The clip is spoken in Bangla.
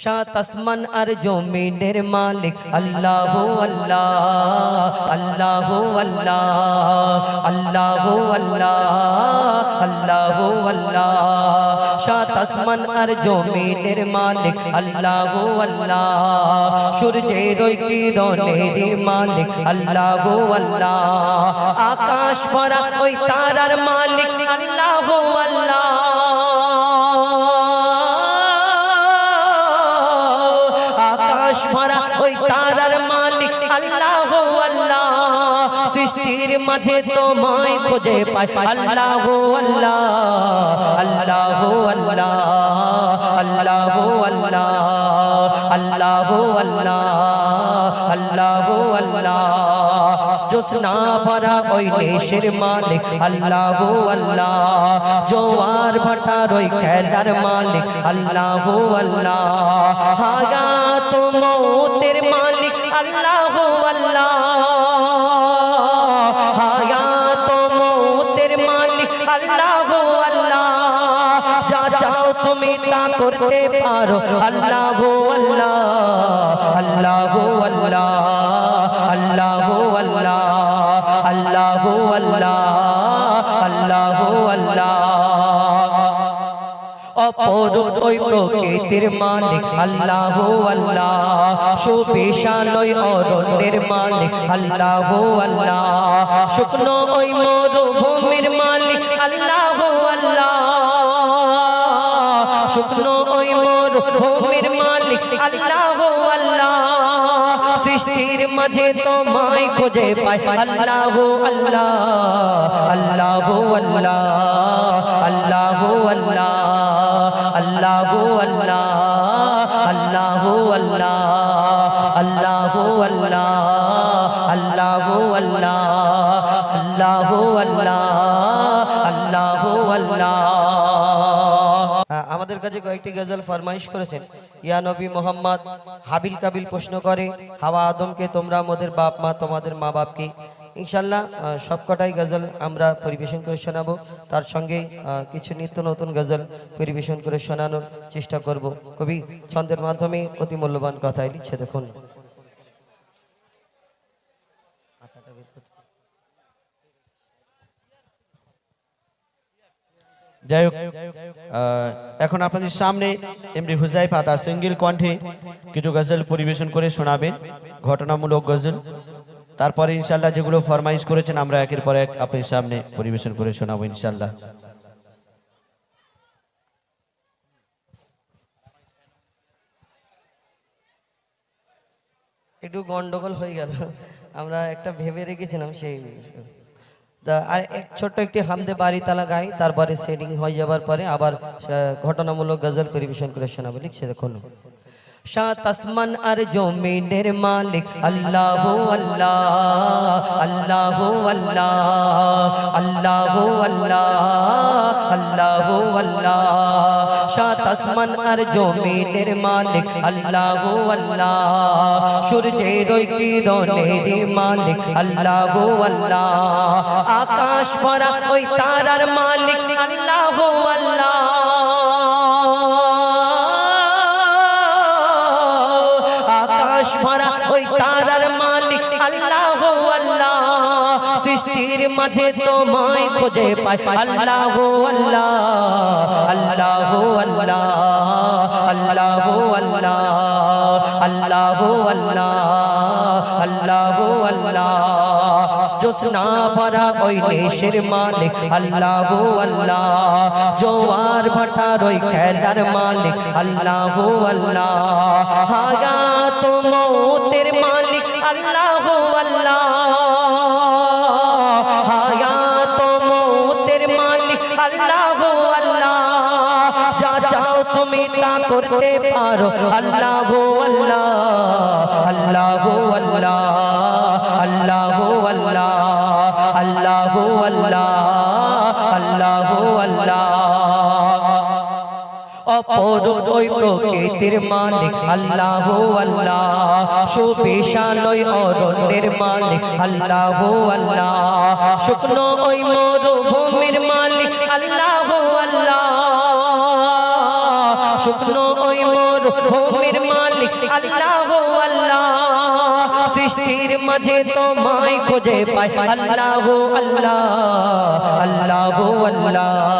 সাত আসমান আর জমিনের মালিক আল্লাহ আল্লাহ আল্লাহ আল্লাহ আল্লাহ আল্লাহ আল্লাহ আল্লাহ। সাত আসমান আর জমিনের মালিক আল্লাহ আল্লাহ। সূর্যের কিরণের মালিক আল্লাহ আল্লাহ। আকাশ ভরা ওই তারার মালিক আল্লাহ। ভরা ওই তারার মালিক আল্লাহ আল্লাহ। সৃষ্টির মাঝে তোমায় খুঁজে পাই। আল্লাহ আল্লাহ আল্লাহ আল্লাহ আল্লাহ আল্লাহ আল্লাহ আল্লাহ আল্লাহ আল্লাহ। জোসনা ভরা ওই দেশের মালিক আল্লাহ আল্লাহ। জোয়ার ভাটার ওই খেলার মালিক আল্লাহ আল্লাহ। মৌতের মালিক আল্লাহ আল্লাহ। হায়াত মৌতের মালিক, আল্লাহ আল্লাহ। যা চাও তুমি তা করতে পারো, আল্লাহ আল্লাহ। আল্লাহ আল্লাহ। আল্লাহ আল্লাহ। আল্লাহ আল্লাহ। আল্লাহ আল্লাহ। অপর ওই প্রকৃতির মালিক, আল্লাহ আল্লাহ। সুবিশালয় অরণ্যের মালিক, আল্লাহ আল্লাহ। শুকনো ওই মরুভূমির মালিক, আল্লাহ আল্লাহ। শুকনো ওই মরুভূমির মালিক, আল্লাহ আল্লাহ। সৃষ্টির মাঝে তোমায় খুঁজে আল্লাহ আল্লাহ আল্লাহ আল্লাহ আল্লাহ। আমাদের কাছে কয়েকটি গজল ফরমাইশ করেছেন। ইয়া নবী মোহাম্মদ, হাবিল কাবিল প্রশ্ন করে, হাওয়া আদমকে তোমরা আমাদের বাপ মা, তোমাদের মা বাপকে ইনশাল্লাহ সবকটাই গজল আমরা পরিবেশন করে শোনাবো। তার সঙ্গে কিছু নিত্য নতুন গজল পরিবেশন করে শোনানোর চেষ্টা করব। কবি, ছন্দের মাধ্যমে অতি মূল্যবান কথায় লিখছে দেখুন। যাই হোক এখন আপনাদের সামনে এমনি হুজাইফা তার সিঙ্গেল কণ্ঠে কিছু গজল পরিবেশন করে শোনাবেন ঘটনামূলক গজল। তারপরে ইনশাল্লাহ যেগুলো ফরমাইশ করেছেন, আমরা একের পর এক আপনার সামনে পরিবেশন করে শোনাবো ইনশাল্লাহ। একটু গন্ডগোল হয়ে গেল। আমরা একটা ভেবে রেখেছিলাম সেই তা আর এক ছোট্ট একটি হামদে বাড়ি তালা গাই, তারপরে সেডিং হয়ে যাবার পরে আবার ঘটনামূলক গজল পরিবেশন করে শোনাবো। লিখছে দেখুন। সাত আসমান আর জমিনের মালিক আল্লাহ আল্লাহ আল্লাহ আল্লাহ আল্লাহ আল্লাহ আল্লাহ আল্লাহ। সাত আসমান আর জমিনের মালিক আল্লাহ আল্লাহ। সূর্যের কিরণের মালিক আল্লাহ আল্লাহ। আকাশ ভরা ওই তারার মালিক আল্লাহ আল্লাহ ভরা ওই তারার মালিক আল্লাহ আল্লাহ। সৃষ্টির মাঝে তোমায় খুঁজে পাই। আল্লাহ আল্লাহ আল্লাহ আল্লাহ আল্লাহ আল্লাহ আল্লাহ আল্লাহ আল্লাহ আল্লাহ। জোসনা ভরা ওই দেশের মালিক আল্লাহ আল্লাহ। জোয়ার ভাটার ওই খেলার মালিক আল্লাহ আল্লাহ। মৌতের মালিক আল্লাহ আল্লাহ। হায়াত মৌতের মালিক আল্লাহ আল্লাহ। যা চাও তুমি তা করতে পারো। আল্লাহ আল্লাহ। আল্লাহ আল্লাহ। আল্লাহ আল্লাহ। আল্লাহ আল্লাহ। আল্লাহ আল্লাহ। অপর ওই প্রকৃতির মালিক আল্লাহ আল্লাহ। সুবিশালয় অরণ্যের মালিক আল্লাহ আল্লাহ। শুকনো ওই মরুভূমির মালিক আল্লাহ আল্লাহ। শুকনো ওই মরুভূমির মালিক আল্লাহ আল্লাহ। সৃষ্টির মাঝে তোমায় খুঁজে আল্লাহ আল্লাহ আল্লাহ। আল্লাহ আল্লাহ।